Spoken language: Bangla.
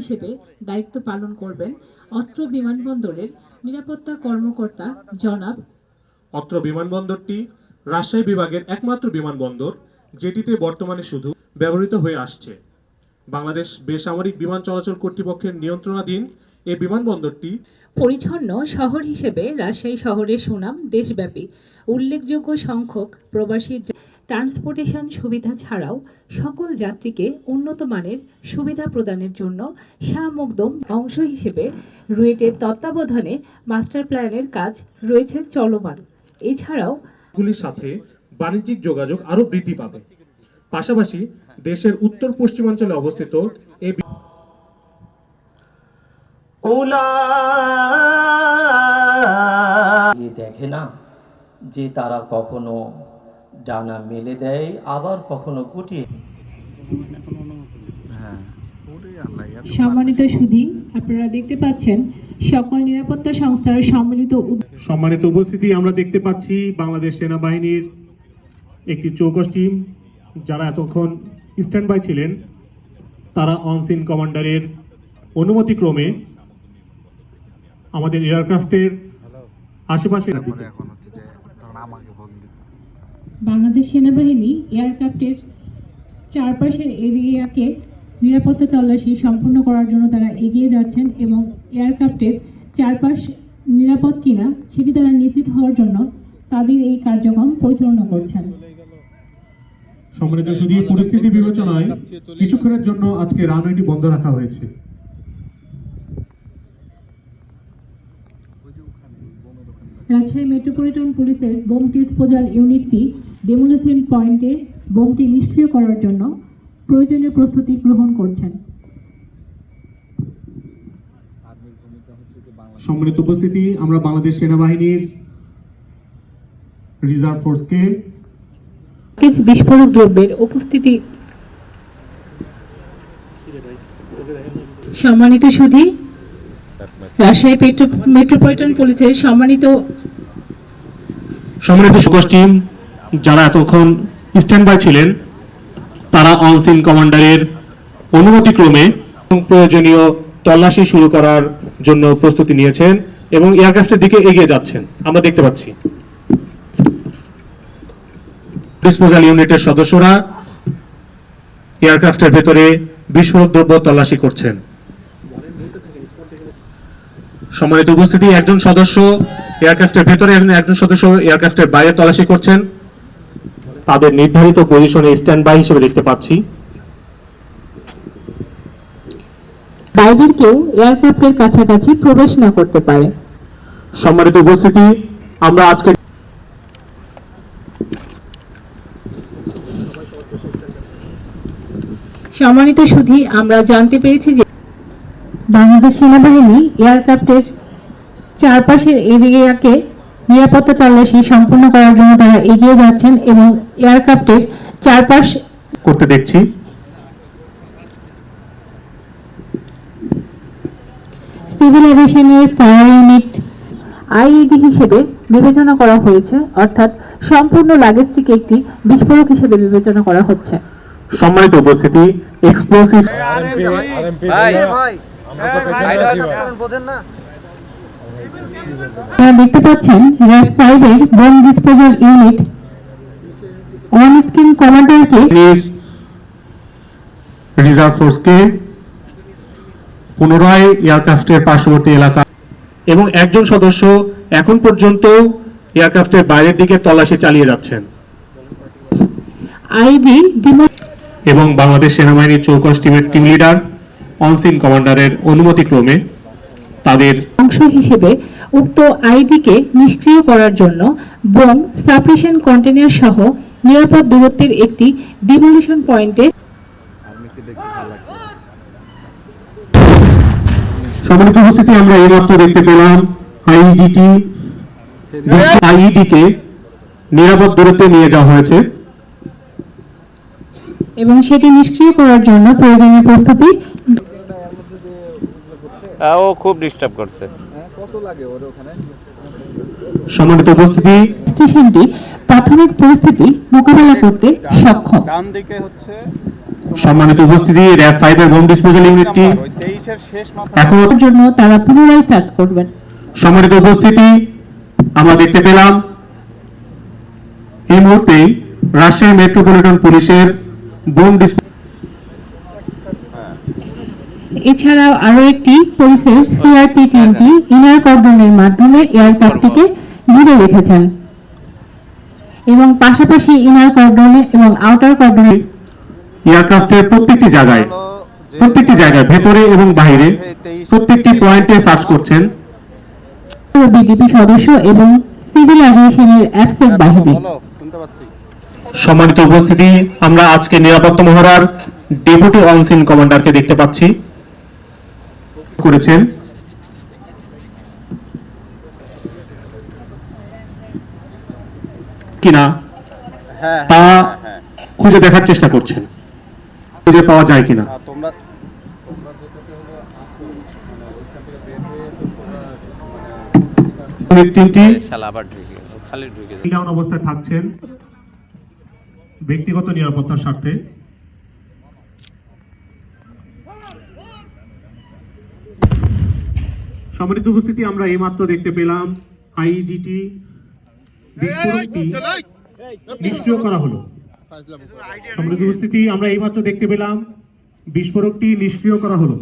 হিসেবে দায়িত্ব পালন করবেন অত্র বিমানবন্দরের নিরাপত্তা কর্মকর্তা জনাব অত্র বিমানবন্দরটি রাজশাহী বিভাগের একমাত্র বিমানবন্দর, যেটিতে বর্তমানে শুধু ব্যবহৃত হয়ে আসছে। বাংলাদেশ বেসামরিক বিমান চলাচল কর্তৃপক্ষের নিয়ন্ত্রণাধীন এই বিমানবন্দরটি পরিচ্ছন্ন শহর হিসেবে রাজশাহী শহরের সুনাম দেশব্যাপী। উল্লেখযোগ্য সংখ্যক প্রবাসী ট্রান্সপোর্টেশন সুবিধা ছাড়াও সকল যাত্রীকে উন্নত মানের সুবিধা প্রদানের জন্য শাহ অংশ হিসেবে রুয়েটের তত্ত্বাবধানে মাস্টার প্ল্যানের কাজ রয়েছে চলমান। এছাড়াও গুলির সাথে বাণিজ্যিক যোগাযোগ আরও বৃদ্ধি পাবে। পাশাপাশি দেশের উত্তর পশ্চিমাঞ্চলে অবস্থিত এই এ দেখে না যে তারা কখনো ডানা মেলে দেয় আবার কখনো গুটিয়ে সম্মানিত সুধী আপনারা দেখতে পাচ্ছেন সকল নিরাপত্তা সংস্থার সম্মিলিত সম্মানিত উপস্থিতি আমরা দেখতে পাচ্ছি বাংলাদেশ সেনাবাহিনীর একটি চৌকস টিম। যারা এতক্ষণ স্ট্যান্ড বাই ছিলেন তারা অনসিন কমান্ডারের অনুমতিক্রমে আমাদের এয়ারক্রাফটের আশেপাশে বাংলাদেশ সেনাবাহিনী এয়ারক্রাফটের চারপাশের এরিয়াকে নিরাপত্তা তল্লাশি সম্পূর্ণ করার জন্য তারা এগিয়ে যাচ্ছেন এবং এয়ারক্রাফটের চারপাশ নিরাপদ কিনা সেটি তারা নিশ্চিত হওয়ার জন্য তাদের এই কার্যক্রম পরিচালনা করছেন। সম্মানিত শুধু পরিস্থিতি বিবেচনায় কিছুক্ষণের জন্য আজকে রানওয়েটি বন্ধ রাখা হয়েছে। রাজশাহী মেট্রোপলিটন পুলিশের বোম ডিসপোজাল ইউনিটটি ডেমোলেশন পয়েন্টে বোমটি নিষ্ক্রিয় করার জন্য প্রয়োজনীয় প্রস্তুতি গ্রহণ করছেন। সম্মানিত উপস্থিতি আমরা বাংলাদেশ সেনাবাহিনীর রিজার্ভ ফোর্সকে বিস্ফোরক দ্রব্যের উপস্থিতি। সম্মানিত সুধী রাজশাহী মেট্রোপলিটন পুলিশের সম্মানিত সম্মানিত যারা এতক্ষণ স্ট্যান্ড বাই ছিলেন, তারা অনসিন কমান্ডারের অনুমতিক্রমে প্রয়োজনীয় তল্লাশি শুরু করার জন্য প্রস্তুতি নিয়েছেন এবং এয়ারক্রাফটের দিকে এগিয়ে যাচ্ছেন। আমরা দেখতে পাচ্ছি। ডিসপোজাল ইউনিটের সদস্যরা এয়ারক্রাফটের ভেতরে বিস্ফোরক দ্রব্য তল্লাশি করছেন। সম্মানিত উপস্থিতি একজন সদস্য এয়ারক্রাফটের ভেতরে এবং একজন সদস্য এয়ারক্রাফটের বাইরে তল্লাশি করছেন। তাদের নির্ধারিত পজিশনে স্ট্যান্ড বাই হিসেবে দেখতে পাচ্ছি। বাইরের কেউ এয়ারক্রাফটের কাছাকাছি প্রবেশ না করতে পারে। সম্মানিত উপস্থিতি আমরা আজকে সম্মানিত সুধী আমরা জানতে পেরেছি যে বাংলাদেশ সেনাবাহিনী এয়ারক্রাফটের চারপাশের এরিয়াকে নিরাপত্তা তল্লাশি সম্পূর্ণ করার জন্য তারা এগিয়ে যাচ্ছেন এবং এয়ারক্রাফটের চারপাশ করতে দেখছি। সিভিল এভিয়েশনের ফায়ার ইউনিট আইইডি হিসেবে বিবেচনা করা হয়েছে অর্থাৎ সম্পূর্ণ লাগেজটিকে একটি বিস্ফোরক হিসেবে বিবেচনা করা হচ্ছে। সম্মানিত উপস্থিতি এক্সপ্লোসিভ আপনারা দেখতে পাচ্ছেন র্যাব ফাইভের bomb disposal unit. On screen কমান্ডারকে reserve ফোর্সকে পুনরায় এয়ারক্রাফটের পার্শ্ববর্তী এলাকা এবং একজন সদস্য এখন পর্যন্ত এয়ারক্রাফটের বাইরের দিকে তল্লাশি চালিয়ে যাচ্ছেন। আইবি এবং বাংলাদেশ সেনাবাহিনীর চৌকস টিমের টিম লিডার অনসিন কমান্ডারের অনুমতিক্রমে তাদের অংশ হিসেবে উক্ত আইডিকে নিষ্ক্রিয় করার জন্য বোম সাপ্রেশন কন্টেনার সহ নিরাপদ দূরত্বের একটি ডিমোলিশন পয়েন্টে সম্মানিত উপস্থিতি আমরা এইমাত্র দেখতে পেলাম আইইডিটি আইইডিকে নিরাপদ দূরত্বে নিয়ে যাওয়া হয়েছে। এবং সেটি নিষ্ক্রিয় করার জন্য প্রয়োজনীয় প্রস্তুতি ও খুব ডিস্টার্ব করছে। সম্মানিত উপস্থিতি। স্টেশনটি প্রাথমিক পরিস্থিতি মোকাবেলা করতে সক্ষম। ডান দিকে হচ্ছে সম্মানিত উপস্থিতি র্যাব ফাইভের বোম ডিসপোজাল ইউনিটটি এখন জন্য তারা পুনরায় চার্জ করবেন। সম্মানিত উপস্থিতি আমরা দেখতে পেলাম এই মুহূর্তেই রাজশাহী মেট্রোপলিটন পুলিশের বোম ডিসপ্লে এছাড়াও আরও একটি পুলিশের সিআরটি টিমটি ইনার কর্ডনের মাধ্যমে এয়ারক্রাফটটিকে ঘিরে রেখেছেন। এবং পাশাপাশি ইনার কর্ডনে এবং আউটার কর্ডনে এয়ারক্রাফটের প্রত্যেকটি জায়গায় প্রত্যেকটি জায়গায় ভেতরে এবং বাইরে প্রত্যেকটি পয়েন্টে সার্চ করছেন। বিডিপি সদস্য এবং সিভিল এভিয়েশনের অ্যাফসেট বাহিনী। সম্মানিত উপস্থিতি আমরা আজকে নিরাপত্তা মহড়ার ডেপুটি অনসিন কমান্ডারকে দেখতে পাচ্ছি। করেছেন? কিনা? হ্যাঁ তা হ্যাঁ হ্যাঁ খুঁজে দেখার চেষ্টা করছেন। খুঁজে পাওয়া যায় কিনা? তোমরা তিনটি অবস্থায় থাকছেন ব্যক্তিগত নিরাপত্তার স্বার্থে। সম্মানিত উপস্থিতি আমরা এইমাত্র দেখতে পেলাম আইজিটি বিস্ফোরকটি নিষ্ক্রিয় করা হলো সম্মানিত উপস্থিতি আমরা এইমাত্র দেখতে পেলাম বিস্ফোরকটি নিষ্ক্রিয় করা হলো